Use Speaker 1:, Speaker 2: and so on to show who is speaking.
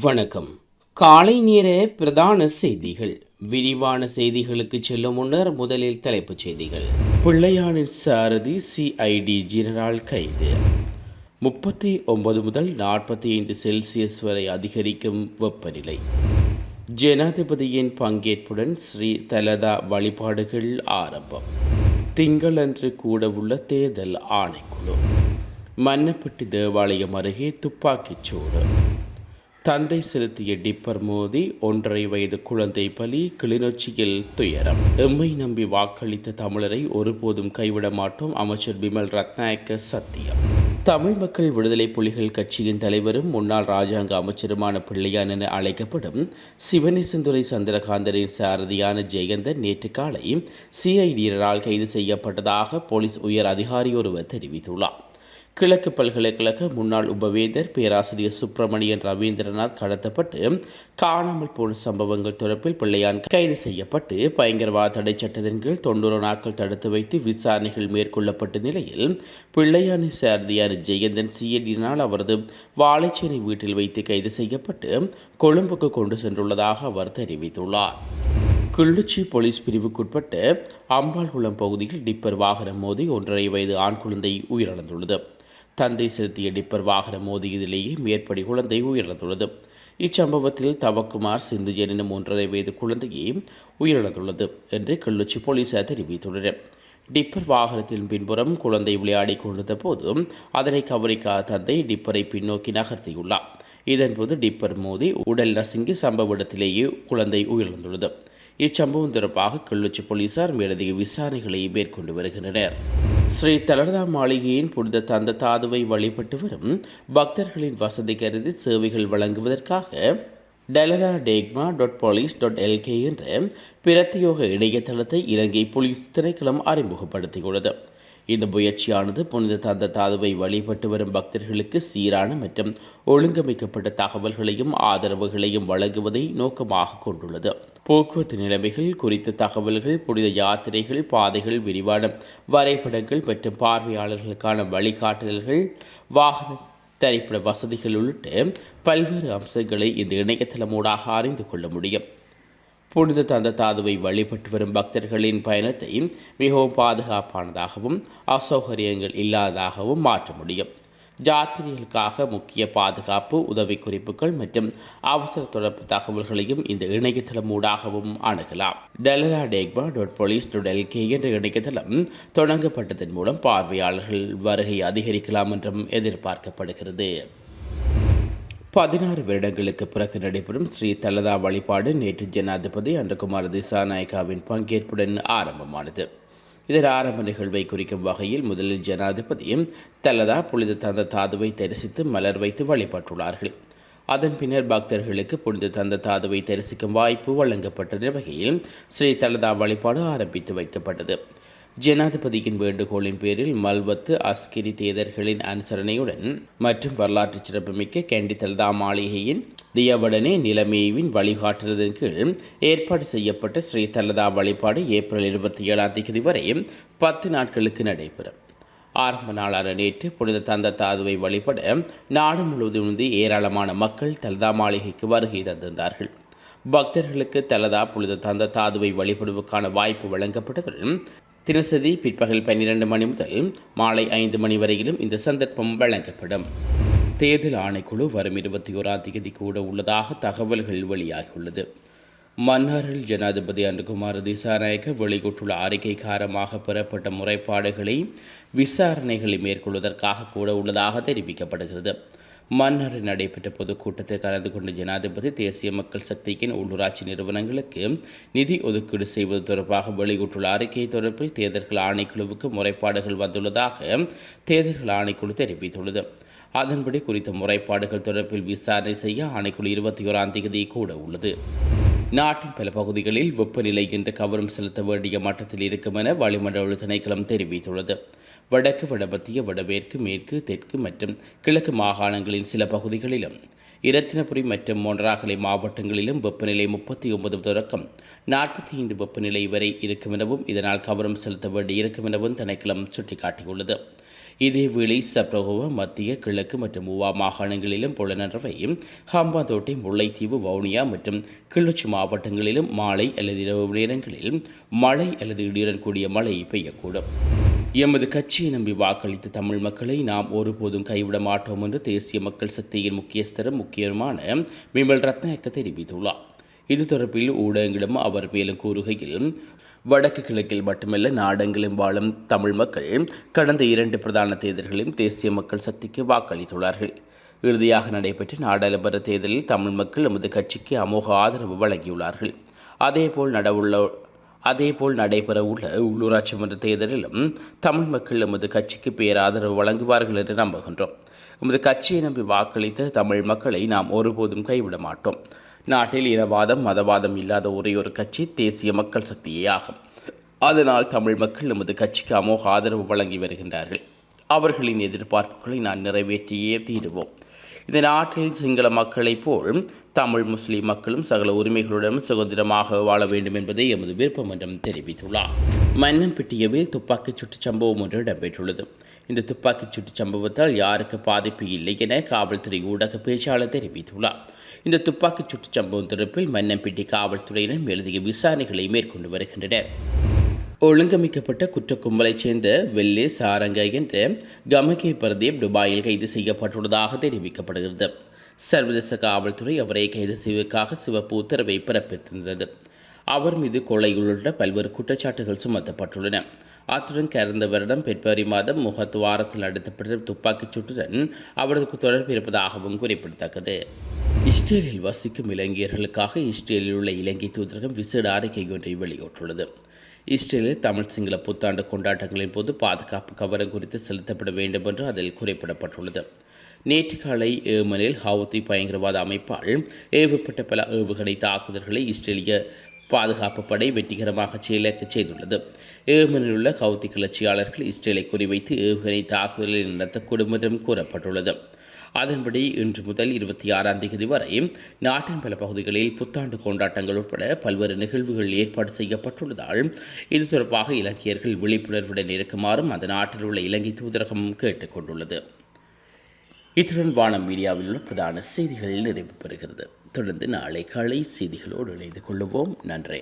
Speaker 1: வணக்கம். காலை நேர பிரதான செய்திகள். விரிவான செய்திகளுக்கு செல்லும் முன்னர் முதலில் தலைப்புச் செய்திகள். பிள்ளையானின் சாரதி சிஐடி ஜெனரால் கைது. முப்பத்தி ஒன்பது முதல் நாற்பத்தி ஐந்து செல்சியஸ் வரை அதிகரிக்கும் வெப்பநிலை. ஜனாதிபதியின் பங்கேற்புடன் ஸ்ரீ தலதா வழிபாடுகள் ஆரம்பம். திங்களன்று கூட உள்ள தேர்தல் ஆணைக்குழு. மன்னப்பட்டி தேவாலயம் அருகே துப்பாக்கிச் சூடு. தந்தை செலுத்திய டிப்பர் மோதி ஒன்றரை வயது குழந்தை பலி கிளிநொச்சியில் துயரம். எம்மை நம்பி வாக்களித்த தமிழரை ஒருபோதும் கைவிட மாட்டோம் அமைச்சர் பிமல் ரத்நாயக்க சத்தியம். தமிழ் மக்கள் விடுதலை புலிகள் கட்சியின் தலைவரும் முன்னாள் ராஜாங்க அமைச்சருமான பிள்ளையான் என அழைக்கப்படும் சிவனேசந்துரை சந்திரகாந்தரின் சாரதியான ஜெயந்தன் நேற்று காலை சிஐடியினரால் கைது செய்யப்பட்டதாக போலீஸ் உயர் அதிகாரி ஒருவர் தெரிவித்துள்ளார். கிழக்கு பல்கலைக்கழக முன்னாள் உபவேந்தர் பேராசிரியர் சுப்பிரமணியன் ரவீந்திரநாத் கடத்தப்பட்டு காணாமல் போன சம்பவங்கள் தொடர்பில் பிள்ளையான் கைது செய்யப்பட்டு பயங்கரவாத தடை சட்டத்தின் கீழ் தொண்ணூறு நாட்கள் தடுத்து வைத்து விசாரணைகள் மேற்கொள்ளப்பட்ட நிலையில் பிள்ளையானை சாரதியான ஜெயந்தன் சிஎடியினால் அவரது வாழைச்சேனை வீட்டில் வைத்து கைது செய்யப்பட்டு கொழும்புக்கு கொண்டு சென்றுள்ளதாக அவர் தெரிவித்துள்ளார். கிள்ளுச்சி போலீஸ் பிரிவுக்குட்பட்ட அம்பாள்குளம் பகுதியில் டிப்பர் வாகனம் மோதி ஒன்றரை வயது ஆண் குழந்தை உயிரிழந்துள்ளது. தந்தை செலுத்திய டிப்பர் வாகனம் மோதியதிலேயே மேற்படி குழந்தை உயிரிழந்துள்ளது. இச்சம்பவத்தில் தவக்குமார் சிந்து எனும் ஒன்றரை வயது குழந்தையே உயிரிழந்துள்ளது என்று கிளிநொச்சி போலீசார் தெரிவித்துள்ளனர். டிப்பர் வாகனத்தின் பின்புறம் குழந்தை விளையாடி கொண்டிருந்த போது அதனை கவனிக்காத தந்தை டிப்பரை பின்னோக்கி நகர்த்தியுள்ளார். இதன்போது டிப்பர் மோதி உடல் நசுங்கி சம்பவ இடத்திலேயே குழந்தை உயிரிழந்துள்ளது. இச்சம்பவம் தொடர்பாக கிள்ளுச்சி போலீசார் மேலதிக விசாரணைகளை மேற்கொண்டு வருகின்றனர். ஸ்ரீ தலர்தா மாளிகையின் புனித தந்த தாதுவை வழிபட்டு வரும் பக்தர்களின் வசதி கருதி சேவைகள் வழங்குவதற்காக டெலரா டேக்மா டாட் போலீஸ் டாட் எல்கே என்ற பிரத்யோக இணையதளத்தை இலங்கை போலீஸ் திணைக்களம் அறிமுகப்படுத்தியுள்ளது. இந்த முயற்சியானது புனித தந்த தாதுவை வழிபட்டு வரும் பக்தர்களுக்கு சீரான மற்றும் ஒழுங்கமைக்கப்பட்ட தகவல்களையும் ஆதரவுகளையும் வழங்குவதை நோக்கமாக கொண்டுள்ளது. போக்குவரத்து நிலைமைகள் குறித்த தகவல்கள் புனித யாத்திரைகள் பாதைகள் விரிவான வரைபடங்கள் மற்றும் பார்வையாளர்களுக்கான வழிகாட்டுதல்கள் வாகன திரைப்பட வசதிகள் உள்ளிட்ட பல்வேறு அம்சங்களை இந்த இணையதளமூடாக அறிந்து கொள்ள முடியும். புனித தந்த தாதுவை வழிபட்டு வரும் பக்தர்களின் பயணத்தை மிகவும் பாதுகாப்பானதாகவும் அசௌகரியங்கள் இல்லாததாகவும் மாற்ற முடியும். ஜாத்திரிகளுக்காக முக்கிய பாதுகாப்பு உதவி குறிப்புகள் மற்றும் அவசர தொடர்பு தகவல்களையும் இந்த இணையதளம் ஊடாகவும் அணுகலாம். டெலரா டேக்மா டாட் போலீஸ் டாட் எல்கே என்ற இணையதளம் தொடங்கப்பட்டதன் மூலம் பார்வையாளர்கள் வருகை அதிகரிக்கலாம் என்றும் எதிர்பார்க்கப்படுகிறது. பதினாறு வருடங்களுக்கு பிறகு நடைபெறும் ஸ்ரீ தலதா வழிபாடு நேற்று ஜனாதிபதி அன்றகுமார் திசாநாயக்காவின் பங்கேற்புடன் ஆரம்பமானது. இதன் ஆரம்ப நிகழ்வை குறிக்கும் வகையில் முதலில் ஜனாதிபதி தலதா புனித தந்த தாதுவை தரிசித்து மலர் வைத்து வழிபட்டுள்ளார்கள். அதன் பின்னர் பக்தர்களுக்கு புனித தந்த தாதுவை தரிசிக்கும் வாய்ப்பு வழங்கப்பட்ட வகையில் ஸ்ரீ தலதா வழிபாடு ஆரம்பித்து வைக்கப்பட்டது. ஜனாதிபதியின் வேண்டுகோளின் பேரில் மல்வத்து அஸ்கிரி தேதர்களின் அனுசரணையுடன் மற்றும் வரலாற்று சிறப்புமிக்க கேண்டி தல்தா மாளிகையின் தியவடனே நிலைமையின் வழிகாட்டுதலின் கீழ் ஏற்பாடு செய்யப்பட்ட ஸ்ரீ தலதா வழிபாடு ஏப்ரல் இருபத்தி ஏழாம் தேதி வரை பத்து நாட்களுக்கு நடைபெறும். ஆரம்ப நாளான நேற்று புனித தந்த தாதுவை வழிபட நாடு முழுவதும் இருந்து ஏராளமான மக்கள் தலதா மாளிகைக்கு வருகை தந்திருந்தார்கள். பக்தர்களுக்கு தலதா புனித தந்த தாதுவை வழிபடுவதற்கான வாய்ப்பு வழங்கப்பட்டதுடன் தினசதி பிற்பகல் பன்னிரண்டு மணி முதல் மாலை ஐந்து மணி வரையிலும் இந்த சந்தர்ப்பம் வழங்கப்படும். தேர்தல் ஆணைக்குழு வரும் இருபத்தி ஓராம் தேதி கூட உள்ளதாக தகவல்கள் வெளியாகியுள்ளது. மன்னாரில் ஜனாதிபதி அன்புகுமார் திசாநாயக்க வெளியிட்டுள்ள அறிக்கை காரணமாக பெறப்பட்ட முறைப்பாடுகளை விசாரணைகளை மேற்கொள்வதற்காக கூட உள்ளதாக தெரிவிக்கப்படுகிறது. மன்னாரில் நடைபெற்ற பொதுக்கூட்டத்தில் கலந்து கொண்ட ஜனாதிபதி தேசிய மக்கள் சக்தியின் உள்ளூராட்சி நிறுவனங்களுக்கு நிதி ஒதுக்கீடு செய்வது தொடர்பாக வெளியிட்டுள்ள அறிக்கை தொடர்பில் தேர்தல்கள் ஆணைக்குழுவுக்கு முறைப்பாடுகள் வந்துள்ளதாக தேர்தல்கள் ஆணைக்குழு தெரிவித்துள்ளது. அதன்படி குறித்த முறைப்பாடுகள் தொடர்பில் விசாரணை செய்ய ஆணைக்குழு இருபத்தி ஓராம் தேதி கூட உள்ளது. நாட்டின் பல பகுதிகளில் வெப்பநிலை இன்று கவனம் செலுத்த வேண்டிய மட்டத்தில் இருக்கும் என வளிமண்டல திணைக்களம் தெரிவித்துள்ளது. வடக்கு வடமத்திய வடமேற்கு மேற்கு தெற்கு மற்றும் கிழக்கு மாகாணங்களின் சில பகுதிகளிலும் இரத்தினபுரி மற்றும் மொன்றாகலை மாவட்டங்களிலும் வெப்பநிலை முப்பத்தி ஒன்பது தொடக்கம் நாற்பத்தி ஐந்து வெப்பநிலை வரை இருக்கும் எனவும் இதனால் கவனம் செலுத்த வேண்டி இருக்கும் எனவும் திணைக்களம் சுட்டிக்காட்டியுள்ளது. இதேவேளை சப்ரகோவ மத்திய கிழக்கு மற்றும் மூவா மாகாணங்களிலும் புலனர்வை ஹம்பாந்தோட்டை முல்லைத்தீவு வவுனியா மற்றும் கிளர்ச்சி மாவட்டங்களிலும் மாலை அல்லது இரவு நேரங்களில் மழை அல்லது இடியுடன் கூடிய மழை பெய்யக்கூடும். எமது கட்சியை நம்பி வாக்களித்த தமிழ் மக்களை நாம் ஒருபோதும் கைவிட மாட்டோம் என்று தேசிய மக்கள் சக்தியின் முக்கியஸ்தரும் முக்கியமான விமல் ரத்னாயக்க தெரிவித்துள்ளார். இது தொடர்பில் ஊடகங்களிடம் அவர் மேலும் கூறுகையில் வடக்கு கிழக்கில் மட்டுமல்ல நாடெங்கிலும் வாழும் தமிழ் மக்கள் கடந்த இரண்டு பிரதான தேர்தல்களிலும் தேசிய மக்கள் சக்திக்கு வாக்களித்துள்ளார்கள். இறுதியாக நடைபெற்ற நாடாளுமன்ற தேர்தலில் தமிழ் மக்கள் எமது கட்சிக்கு அமோக ஆதரவு வழங்கியுள்ளார்கள். அதேபோல் நடவுள்ள அதேபோல் நடைபெறவுள்ள உள்ளூராட்சி மன்ற தேர்தலிலும் தமிழ் மக்கள் எமது கட்சிக்கு பேராதரவு வழங்குவார்கள் என்று நம்புகின்றோம். எமது கட்சியை நம்பி வாக்களித்த தமிழ் மக்களை நாம் ஒருபோதும் கைவிட மாட்டோம். நாட்டில் இனவாதம் மதவாதம் இல்லாத ஒரே ஒரு கட்சி தேசிய மக்கள் சக்தியே ஆகும். அதனால் தமிழ் மக்கள் எமது கட்சிக்கு அமோக ஆதரவு வழங்கி வருகின்றார்கள். அவர்களின் எதிர்பார்ப்புகளை நான் நிறைவேற்றியே தீருவோம். இந்த நாட்டில் சிங்கள மக்களைப் போல் தமிழ் முஸ்லீம் மக்களும் சகல உரிமைகளுடன் சுதந்திரமாக வாழ வேண்டும் என்பதை எமது விருப்பம் என்றும் தெரிவித்துள்ளார். மன்னம்பிட்டியவில் துப்பாக்கிச் சுட்டுச் சம்பவம் ஒன்று இடம்பெற்றுள்ளது. இந்த துப்பாக்கிச் சுட்டுச் சம்பவத்தால் யாருக்கு பாதிப்பு இல்லை என காவல்துறை ஊடக பேச்சாளர் தெரிவித்துள்ளார். இந்த துப்பாக்கிச் சூட்டு சம்பவம் தொடர்பில் மன்னம்பிட்டி காவல்துறையினர் மேலதிக விசாரணைகளை மேற்கொண்டு வருகின்றனர். ஒழுங்கமைக்கப்பட்ட குற்ற கும்பலைச் சேர்ந்த வெள்ளே சாரங்க என்ற கமகே பிரதீப் துபாயில் கைது செய்யப்பட்டுள்ளதாக தெரிவிக்கப்படுகிறது. சர்வதேச காவல்துறை அவரை கைது செய்வதற்காக சிவப்பு உத்தரவை பிறப்பித்திருந்தது. அவர் மீது கொலை உள்ளிட்ட பல்வேறு குற்றச்சாட்டுகள் சுமத்தப்பட்டுள்ளன. அத்துடன் கடந்த வருடம் பிப்ரவரி மாதம் முகத்துவாரத்தில் நடத்தப்பட்ட துப்பாக்கிச் சூட்டுடன் அவரது தொடர்பு இருப்பதாகவும் குறிப்பிடத்தக்கது. இஸ்ரேலில் வசிக்கும் இலங்கையர்களுக்காக இஸ்ரேலில் உள்ள இலங்கை தூதரகம் விசேட அறிக்கை ஒன்றை வெளியிட்டுள்ளது. இஸ்ரேலில் தமிழ் சிங்கள புத்தாண்டு கொண்டாட்டங்களின் போது பாதுகாப்பு கவரம் குறித்து செலுத்தப்பட வேண்டும் என்று அதில் குறிப்பிடப்பட்டுள்ளது. நேற்று காலை ஏமனில் ஹவுத்தி பயங்கரவாத அமைப்பால் ஏவப்பட்ட பல ஏவுகணை தாக்குதல்களை இஸ்ரேலிய பாதுகாப்பு படை வெற்றிகரமாக செயலக்க செய்துள்ளது. ஏமனில் உள்ள ஹவுத்தி கிளர்ச்சியாளர்கள் இஸ்ரேலை குறிவைத்து ஏவுகணை தாக்குதலை நடத்தக்கூடும் என்றும் கூறப்பட்டுள்ளது. அதன்படி இன்று முதல் இருபத்தி ஆறாம் தேதி வரை நாட்டின் பல பகுதிகளில் புத்தாண்டு கொண்டாட்டங்கள் உட்பட பல்வேறு நிகழ்வுகள் ஏற்பாடு செய்யப்பட்டுள்ளதால் இது தொடர்பாக இலக்கியர்கள் விழிப்புணர்வுடன் இருக்குமாறும் அந்த நாட்டில் உள்ள இலங்கை தூதரகம் கேட்டுக்கொண்டுள்ளது இத்துடன் வானம் மீடியாவில் உள்ள பிரதான செய்திகள் நிறைவு பெறுகிறது. தொடர்ந்து நாளை காலை செய்திகளோடு இணைந்து கொள்ளுவோம். நன்றி.